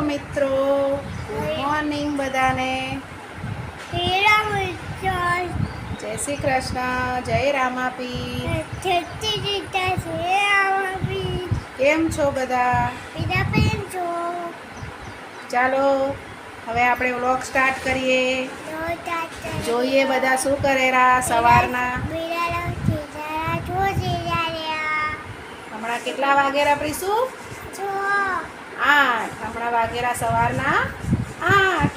મિત્રો. મોર્નિંગ બધાને. જય શ્રી કૃષ્ણ. જય રામાપી કેમ છો બધા? ચાલો હવે આપણે વ્લોગ સ્ટાર્ટ કરીએ. જોઈએ બધા શું કરેરા સવારના. હમણાં કેટલા વાગેરા પ્રીશું આઠ. હમણાં વાગેરા સવારના આઠ.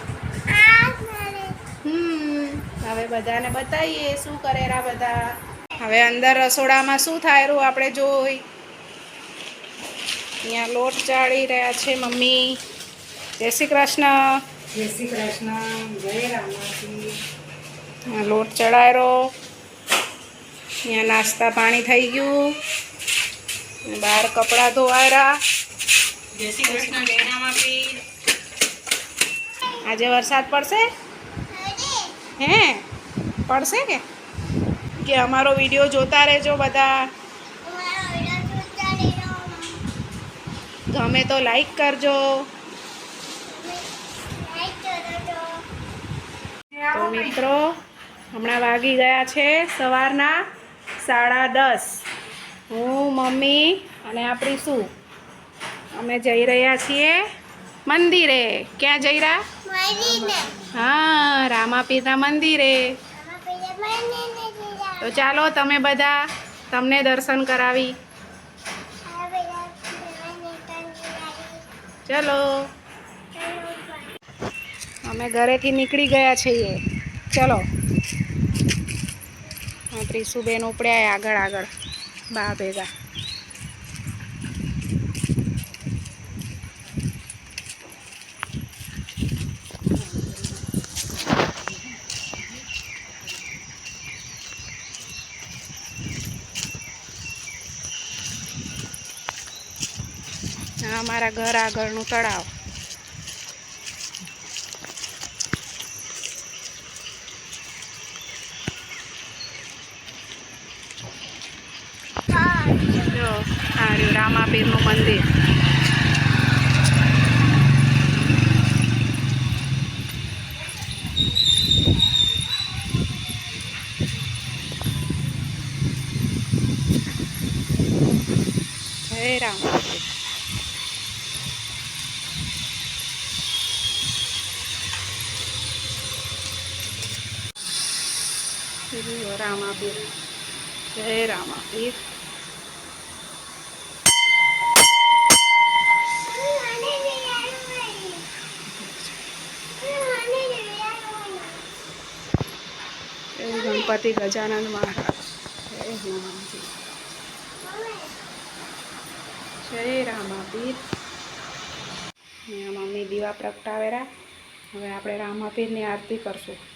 હમ. હવે બધાને બતાવીએ શું કરેરા બધા. હવે અંદર રસોડામાં શું થાયરું આપણે જોઈ. અહીંયા લોટ ચાળી રહ્યા છે મમ્મી. જય શ્રી કૃષ્ણ. જય શ્રી કૃષ્ણ. જય રામાજી લોટ ચડાયરો અહીંયા નાસ્તા પાણી થઈ ગયું. બહાર કપડાં ધોવાયરા. આજે વરસાદ પડશે? હે? પડશે કે? કે અમારો વીડિયો જોતા રહેજો બધા. ગમે તો લાઈક કરજો. તો મિત્રો, હમણાં વાગી ગયા છે સવારના સાડા દસ. હું, મમ્મી અને આપણી શું? અમે જઈ રહ્યા છીએ મંદિરે. ક્યાં જઈ રહ્યા હા રામાપીરના મંદિરે. તો ચાલો તમે બધા તમને દર્શન કરાવી. ચલો. અમે ઘરેથી નીકળી ગયા છીએ. ચલો. ત્રીસુબેન ઉપડ્યા આગળ આગળ. બા ભેગા. અમારા ઘર આગળનું તળાવ. રામાપીરનું મંદિર. જય રહ્યો રામાપીર જય રામાપીર જય ગણપતિ ગજાનંદ મહારાજ. જય હનુમાનજી. જય રામાપીર મમ્મી દીવા પ્રગટાવેરા હવે આપણે રામાપીરની આરતી કરશું.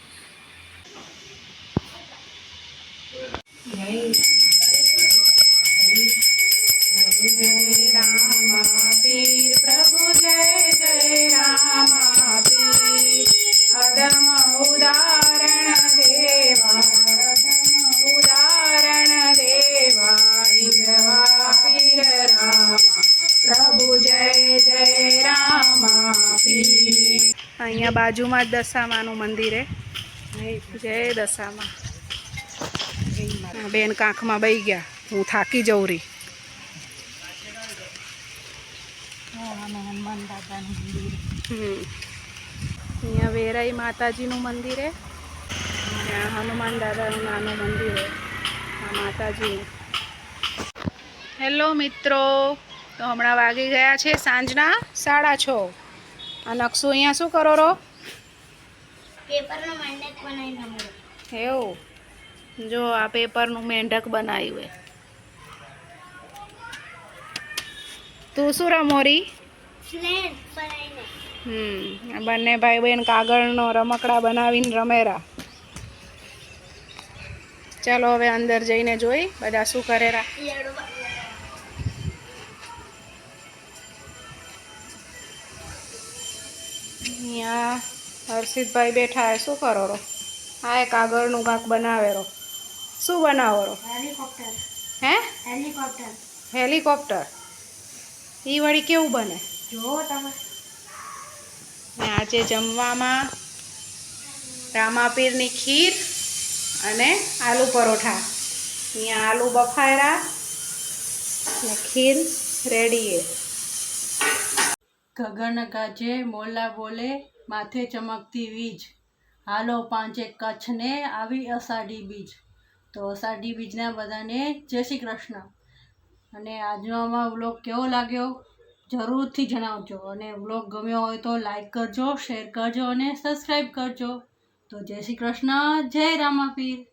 અહીંયા બાજુમાં જ દશામાનું મંદિર હે. જય દશામાં. બેન કાંખમાં બઈ ગયા. હું થાકી જઉં મંદિર અહીંયા વેરાઈ માતાજીનું મંદિર હે. હનુમાન દાદાનું નાનું મંદિર હે. માતાજીનું. હેલો મિત્રો. તો હમણાં વાગી ગયા છે સાંજના સાડા છ. આ નકશો અહીંયા શું કરો રો એવું. જો આ પેપરનું મેંઢક બનાવ્યું છે તું શું રમોરી હમ આ બંને ભાઈ બહેન કાગળનો રમકડા બનાવીને રમેરા ચાલો હવે અંદર જઈને જોઈ બધા શું કરેરા અહીંયા હર્ષિતભાઈ બેઠા હે શું કરો રો આ એ કાગળનું કાંક બનાવેરો શું બનાવો રો હેલિકોપ્ટર. હે? હેલિકોપ્ટર. હેલિકોપ્ટર. એ વળી કેવું બને? જુઓ તમે. આજે જમવામાં રામાપીરની ખીર અને આલુ પરોઠા. અહીંયા આલુ બફાયરા ને ખીર રેડી ગગન ગાજે મોલા બોલે, માથે ચમકતી વીજ. હાલો પાંચે કચ્છને આવી અષાઢી બીજ. તો અષાઢી બીજના બધાને જય શ્રી કૃષ્ણ. અને આજનો આમાં વ્લોગ કેવો લાગ્યો જરૂરથી જણાવજો. અને વ્લોગ ગમ્યો હોય તો લાઈક કરજો, શેર કરજો અને સબસ્ક્રાઈબ કરજો. તો જય શ્રી કૃષ્ણ, જય રામાપીર.